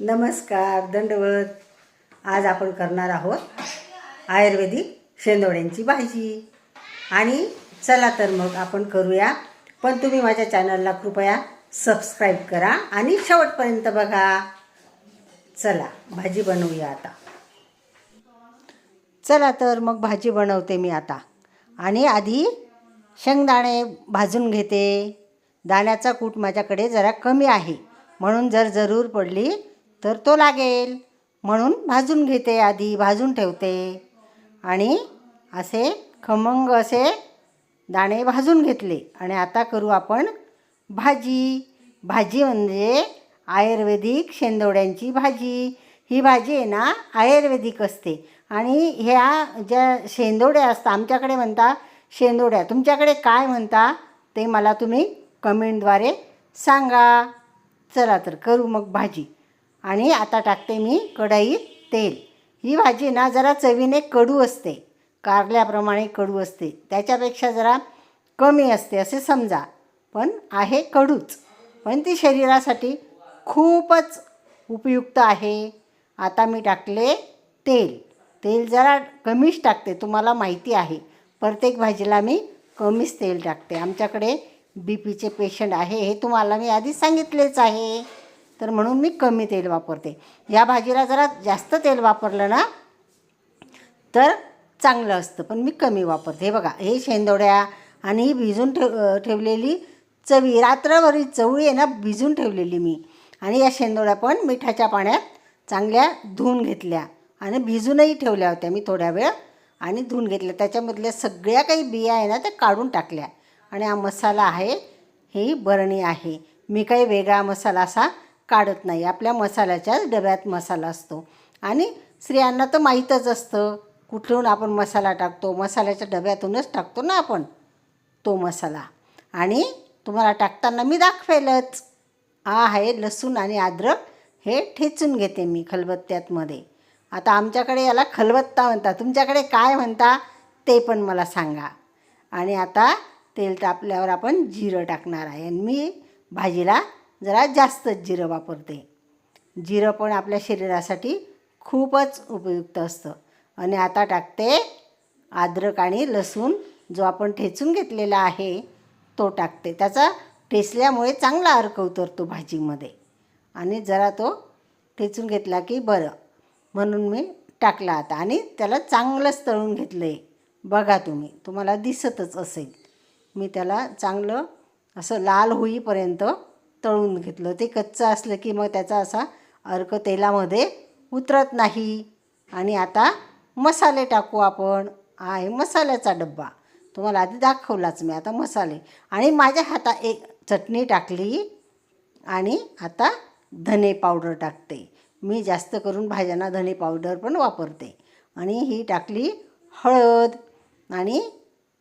नमस्कार दंडवत. आज आपण करणार आहोत आयुर्वेदिक शेंदोड्यांची भाजी. आणि चला तर मग आपण करूया. पण तुम्ही माझ्या चॅनलला कृपया सबस्क्राईब करा आणि शेवटपर्यंत बघा. चला भाजी बनवूया आता. चला तर मग भाजी बनवते मी आता. आणि आधी शेंगदाणे भाजून घेते. दाण्याचा कूट माझ्याकडे जरा कमी आहे. म्हणून जर जरूर पडली तर तो लागेल. म्हणून भाजून घेते आधी भाजून ठेवते. आणि असे खमंग असे दाणे भाजून घेतले. आणि आता करू आपण भाजी. भाजी म्हणजे आयुर्वेदिक शेंदोड्यांची भाजी. ही भाजी आहे ना आयुर्वेदिक असते. आणि ह्या ज्या शेंदोड्या असतात आमच्याकडे म्हणता शेंदोड्या तुमच्याकडे काय म्हणता ते मला तुम्ही कमेंटद्वारे सांगा. चला तर करू मग भाजी. आणि आता टाकते मी कढईत तेल. ही भाजी ना जरा चवीने कडू असते कारल्याप्रमाणे कडू असते. त्याच्यापेक्षा जरा कमी असते असे समजा. पण आहे कडूच. पण ती शरीरासाठी खूपच उपयुक्त आहे. आता मी टाकले तेल. तेल जरा कमीच टाकते तुम्हाला माहिती आहे. प्रत्येक भाजीला मी कमीच तेल टाकते. आमच्याकडे बी पीचे पेशंट आहे हे तुम्हाला मी आधी सांगितलेच आहे. तर म्हणून मी कमी तेल वापरते. या भाजीला जरा जास्त तेल वापरलं ना तर चांगलं असतं पण मी कमी वापरते. हे बघा हे शेंदोड्या आणि ही भिजून ठेव ठेवलेली चवी रात्रभरी चवळी आहे ना भिजून ठेवलेली मी. आणि या शेंदोड्या पण मिठाच्या पाण्यात चांगल्या धुवून घेतल्या आणि भिजूनही ठेवल्या होत्या मी थोड्या वेळ आणि धुवून घेतल्या. त्याच्यामधल्या सगळ्या काही बिया आहे ना त्या काढून टाकल्या. आणि हा मसाला आहे ही बरणी आहे. मी काही वेगळा मसाला असा काढत नाही. आपल्या मसाल्याच्याच डब्यात मसाला असतो. आणि स्त्रियांना तर माहीतच असतं. कुठून आपण मसाला टाकतो? मसाल्याच्या डब्यातूनच टाकतो ना आपण तो मसाला. आणि तुम्हाला टाकताना मी दाखवेलच. हा आहे लसूण आणि अद्रक हे ठेचून घेते मी खलबत्त्यातमध्ये. आता आमच्याकडे याला खलबत्ता म्हणतात. तुमच्याकडे काय म्हणता ते पण मला सांगा. आणि आता तेल तापल्यावर आपण जिरं टाकणार आहे. आणि मी भाजीला जरा जास्तच जिरं वापरते. जिरं पण आपल्या शरीरासाठी खूपच उपयुक्त असतं. आणि आता टाकते अद्रक आणि लसूण जो आपण ठेचून घेतलेला आहे तो टाकते. त्याचा ठेचल्यामुळे चांगला अर्क उतरतो भाजीमध्ये. आणि जरा तो ठेचून घेतला की बरं. म्हणून मी टाकला आता आणि त्याला चांगलंच तळून घेतलं आहे बघा तुम्ही तुम्हाला दिसतच असेल. मी त्याला चांगलं असं लाल होईपर्यंत तळून घेतलं. ते कच्चं असलं की मग त्याचा असा अर्क तेलामध्ये उतरत नाही. आणि आता मसाले टाकू आपण. आहे मसाल्याचा डब्बा. तुम्हाला आधी दाखवलाच मी. आता मसाले. आणि माझ्या हातात एक चटणी टाकली. आणि आता धने पावडर टाकते. मी जास्त करून भाज्यांना धने पावडर पण वापरते. आणि ही टाकली हळद. आणि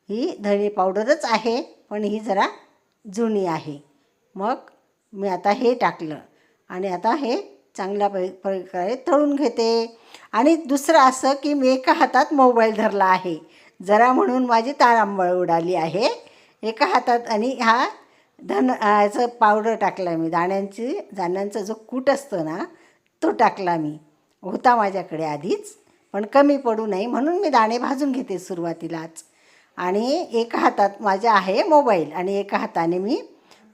ही धने पावडरच आहे. पण ही जरा जुनी आहे. मग मी आता हे टाकलं आणि आता हे चांगल्या पै प्रकारे तळून घेते. आणि दुसरं असं की मी एका हातात मोबाईल धरला आहे. जरा म्हणून माझी तारांबळ उडाली आहे. एका हातात आणि हा धन याचं पावडर टाकला मी. दाण्यांची दाण्यांचा जो कूट असतो ना तो टाकला मी. होता माझ्याकडे आधीच पण कमी पडू नये म्हणून मी दाणे भाजून घेते सुरुवातीलाच. आणि एका हातात माझ्या आहे मोबाईल आणि एका हाताने मी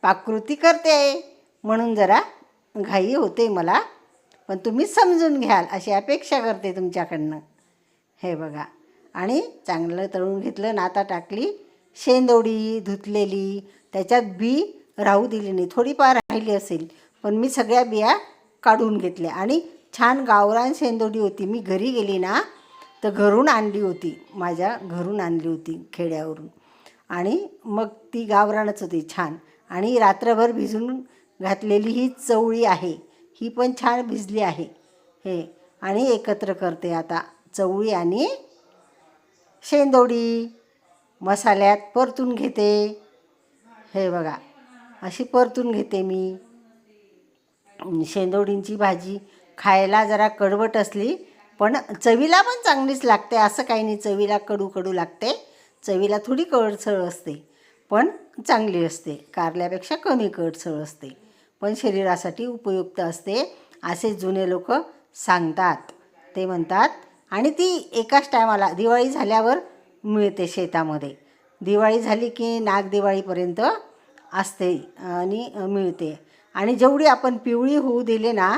पाककृती करते. म्हणून जरा घाई होते मला पण तुम्ही समजून घ्याल अशी अपेक्षा करते तुमच्याकडनं. हे बघा. आणि चांगलं तळून घेतलं नाता टाकली शेंदोडी धुतलेली त्याच्यात बी राहू दिली नाही. थोडीफार राहिली असेल पण मी सगळ्या बिया काढून घेतल्या. आणि छान गावरान शेंदोडी होती. मी घरी गेली ना तर घरून आणली होती. माझ्या घरून आणली होती खेड्यावरून. आणि मग ती गावरानच होती छान. आणि रात्रभर भिजून घातलेली ही चवळी आहे. ही पण छान भिजली आहे. हे आणि एकत्र करते आता चवळी आणि शेंदोडी. मसाल्यात परतून घेते. हे बघा अशी परतून घेते मी. शेंदोडींची भाजी खायला जरा कडवट असली पण चवीला पण चांगलीच लागते. असं काही नाही चवीला कडू कडू लागते. चवीला थोडी कडसळ असते पण चांगली असते. कारल्यापेक्षा कमी कडसळ असते. पण शरीरासाठी उपयुक्त असते असे जुने लोक सांगतात. ते म्हणतात आणि ती एकाच टायमाला दिवाळी झाल्यावर मिळते शेतामध्ये. दिवाळी झाली की नागदिवाळीपर्यंत असते आणि मिळते. आणि जेवढी आपण पिवळी होऊ दिली ना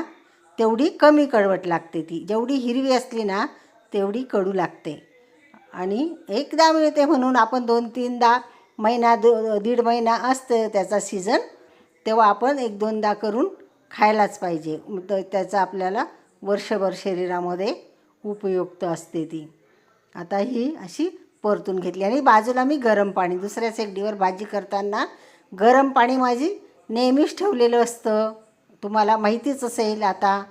तेवढी कमी कडवट लागते ती. जेवढी हिरवी असली ना तेवढी कडू लागते. आणि एकदा मिळते म्हणून आपण दोन तीनदा महिना दो दीड महिना असतं त्याचा सीझन तेव्हा आपण एक दोनदा करून खायलाच पाहिजे. तर त्याचा आपल्याला वर्षभर शरीरामध्ये उपयुक्त असते ती. आता ही अशी परतून घेतली. आणि बाजूला मी गरम पाणी दुसऱ्या सेगडीवर भाजी करताना गरम पाणी माझी नेहमीच ठेवलेलं असतं. तुम्हाला माहितीच असेल आता.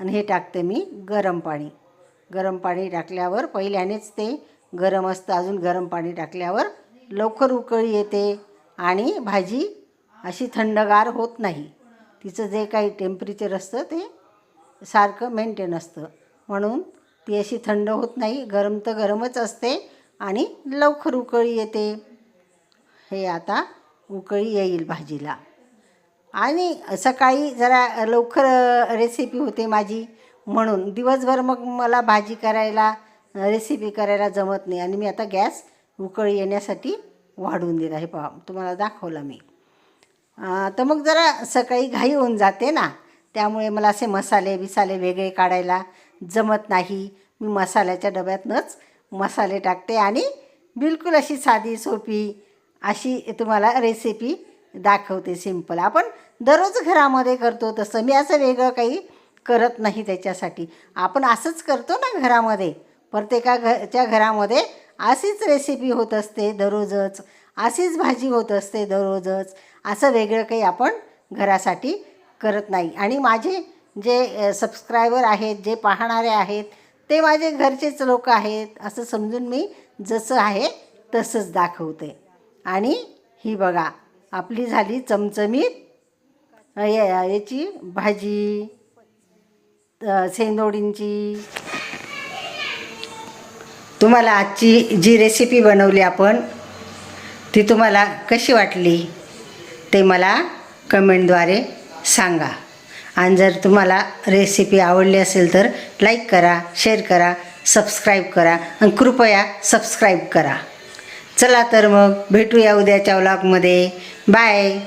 आणि हे टाकते मी गरम पाणी. गरम पाणी टाकल्यावर पहिल्यानेच ते गरम असतं. अजून गरम पाणी टाकल्यावर लवकर उकळी येते आणि भाजी अशी थंडगार होत नाही. तिचं जे काही टेम्परेचर असतं ते सारखं मेंटेन असतं. म्हणून ती अशी थंड होत नाही. गरम तर गरमच असते आणि लवकर उकळी येते. हे आता उकळी येईल भाजीला. आणि सकाळी जरा लवकर रेसिपी होते माझी. म्हणून दिवसभर मग मला भाजी करायला रेसिपी करायला जमत नाही. आणि मी आता गॅस उकळी येण्यासाठी वाढून दिला हे पहा तुम्हाला दाखवला मी. तर मग जरा सकाळी घाई होऊन जाते ना. त्यामुळे मला असे मसाले बिसाले वेगळे काढायला जमत नाही. मी मसाल्याच्या डब्यातनंच मसाले टाकते आणि बिलकुल अशी साधी सोपी अशी तुम्हाला रेसिपी दाखवते सिंपल आपण दररोज घरामध्ये करतो तसं. मी असं वेगळं काही करत नाही त्याच्यासाठी. आपण असंच करतो ना घरामध्ये. प्रत्येका घरच्या घरामध्ये अशीच रेसिपी होत असते दररोजच. अशीच भाजी होत असते दररोजच. असं वेगळं काही आपण घरासाठी करत नाही. आणि माझे जे सबस्क्रायबर आहेत जे पाहणारे आहेत ते माझे घरचेच लोक आहेत असं समजून मी जसं आहे तसंच दाखवते. आणि ही बघा आपली झाली चमचमीत या- याची भाजी सेंदोडींची. तुम्हाला आजची जी रेसिपी बनवली आपण ती तुम्हाला कशी वाटली? ते मला कमेंटद्वारे सांगा. आणि जर तुम्हाला रेसिपी आवडली असेल तर लाईक करा शेअर करा सबस्क्राईब करा आणि कृपया सबस्क्राईब करा. चला तर मग भेटूया उद्याच्या व्लॉगमध्ये बाय